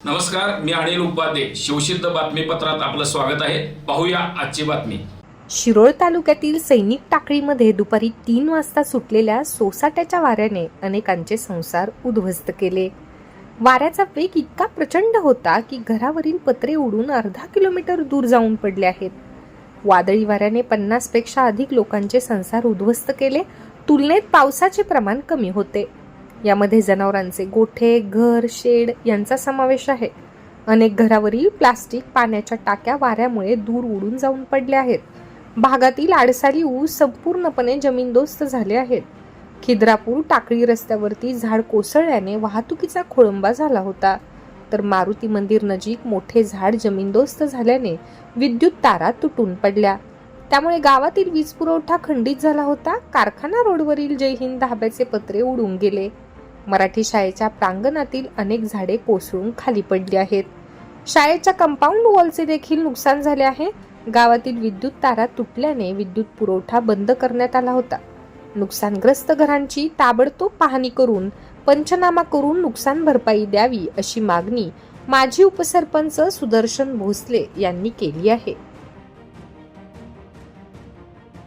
नमस्कार मी अनिल उपाध्ये. शिवसिद्ध बातमीपत्रात आपलं स्वागत आहे. पाहूया आजची बातमी. शिरोळ तालुक्यातील सैनिक टाकळीमध्ये दुपारी तीन वाजता सुटलेल्या सोसाट्याच्या वाऱ्याने अनेकांचे संसार उद्ध्वस्त केले. वाऱ्याचा वेग इतका प्रचंड होता की घरावरील पत्रे उडून अर्धा किलोमीटर दूर जाऊन पडले आहेत. वादळी वाऱ्याने पन्नासपेक्षा अधिक लोकांचे संसार उद्ध्वस्त केले. तुलनेत पावसाचे प्रमाण कमी होते. यामध्ये जनावरांचे गोठे घर शेड यांचा समावेश आहे. अनेक घरावरील प्लास्टिक पाण्याच्या टाक्या वाऱ्यामुळे दूर उडून जाऊन पडल्या आहेत. भागातील आडसाली ऊस संपूर्णपणे जमीनदोस्त झाले आहेत. खिद्रापूर टाकळी रस्त्यावरती झाड कोसळल्याने वाहतुकीचा खोळंबा झाला होता. तर मारुती मंदिर नजीक मोठे झाड जमीनदोस्त झाल्याने विद्युत तारा तुटून पडल्या. त्यामुळे गावातील वीज पुरवठा खंडित झाला होता. कारखाना रोडवरील जय हिंद धाब्याचे पत्रे उडून गेले. मराठी शाळेच्या प्रांगणातील अनेक झाडे कोसळून खाली पडली आहेत. शाळेच्या कंपाऊंड वॉलचे देखील नुकसान झाले आहे. गावातील विद्युत तारा तुटल्याने विद्युत पुरवठा बंद करण्यात आला होता. नुकसानग्रस्त घरांची ताबडतोब पाहणी करून पंचनामा करून नुकसान भरपाई द्यावी अशी मागणी माजी उपसरपंच सुदर्शन भोसले यांनी केली आहे.